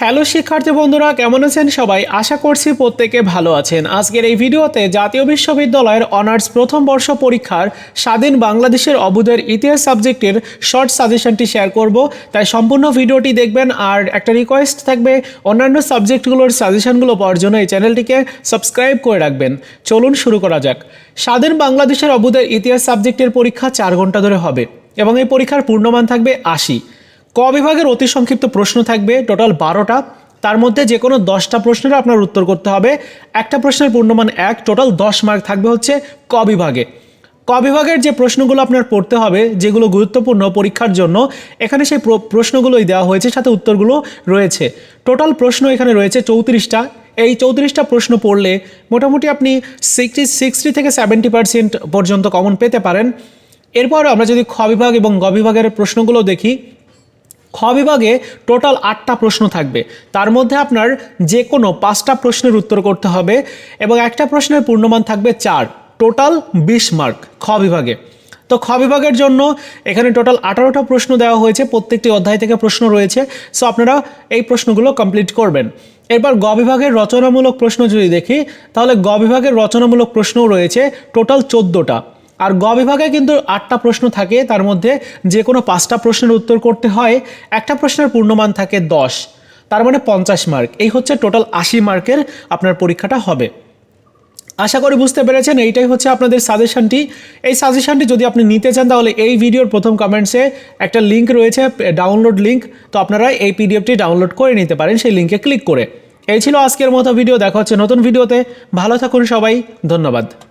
Hello শিক্ষার্থী বন্ধুরা, কেমন আছেন সবাই? আশা করছি প্রত্যেকে ভালো আছেন। আজকের এই ভিডিওতে জাতীয় বিশ্ববিদ্যালয়ের অনার্স প্রথম বর্ষ পরীক্ষার স্বাধীন বাংলাদেশের অবুদের ইতিহাস সাবজেক্টের শর্ট সাজেশনটি শেয়ার করব। তাই সম্পূর্ণ ভিডিওটি দেখবেন আর একটা রিকোয়েস্ট থাকবে, অন্যান্য সাবজেক্টগুলোর সাজেশনগুলো পাওয়ার জন্য এই চ্যানেলটিকে সাবস্ক্রাইব করে রাখবেন। চলুন শুরু করা যাক। স্বাধীন বাংলাদেশের অবুদের ইতিহাস সাবজেক্টের পরীক্ষা চার ঘণ্টা ধরে হবে এবং এই পরীক্ষার পূর্ণমান থাকবে আশি। ক বিভাগের অতি সংক্ষিপ্ত প্রশ্ন থাকবে টোটাল বারোটা। তার মধ্যে যে কোনো দশটা প্রশ্নের আপনার উত্তর করতে হবে। একটা প্রশ্নের পূর্ণমান এক টোটাল দশ মার্ক থাকবে হচ্ছে ক বিভাগে। ক বিভাগের যে প্রশ্নগুলো আপনার পড়তে হবে, যেগুলো গুরুত্বপূর্ণ পরীক্ষার জন্য, এখানে সেই প্রশ্নগুলোই দেওয়া হয়েছে, সাথে উত্তরগুলো রয়েছে। টোটাল প্রশ্ন এখানে রয়েছে চৌত্রিশটা। এই চৌত্রিশটা প্রশ্ন পড়লে মোটামুটি আপনি সিক্সটি সিক্সটি থেকে সেভেন্টি পার্সেন্ট পর্যন্ত কমন পেতে পারেন। এরপর আমরা যদি খ বিভাগ এবং গ বিভাগের প্রশ্নগুলো দেখি খ বিভাগে টোটাল আটটা প্রশ্ন থাকবে। তার মধ্যে আপনার যে কোনো পাঁচটা প্রশ্নের উত্তর করতে হবে এবং একটা প্রশ্নের পূর্ণমান থাকবে চার। টোটাল বিশ মার্ক খ বিভাগে। তো খ বিভাগের জন্য এখানে টোটাল আঠারোটা প্রশ্ন দেওয়া হয়েছে, প্রত্যেকটি অধ্যায় থেকে প্রশ্ন রয়েছে। সো আপনারা এই প্রশ্নগুলো কমপ্লিট করবেন। এরপর গ বিভাগের রচনামূলক প্রশ্ন যদি দেখি, তাহলে গ বিভাগের রচনামূলক প্রশ্নও রয়েছে টোটাল চোদ্দোটা। আর গ বিভাগে কিন্তু আটটা প্রশ্ন থাকে, তার মধ্যে যে কোনো পাঁচটা প্রশ্নের উত্তর করতে হয়, একটা প্রশ্নের পূর্ণমান থাকে দশ, তার মানে পঞ্চাশ মার্ক। এই হচ্ছে টোটাল আশি মার্কের আপনার পরীক্ষাটা হবে। আশা করি বুঝতে পেরেছেন, এইটাই হচ্ছে আপনাদের সাজেশনটি। এই সাজেশনটি যদি আপনি নিতে চান, তাহলে এই ভিডিওর প্রথম কমেন্টসে একটা লিঙ্ক রয়েছে, ডাউনলোড লিঙ্ক তো আপনারা এই পিডিএফটি ডাউনলোড করে নিতে পারেন সেই লিঙ্কে ক্লিক করে। এই ছিল আজকের মতো ভিডিও, দেখা হচ্ছে নতুন ভিডিওতে। ভালো থাকুন সবাই, ধন্যবাদ।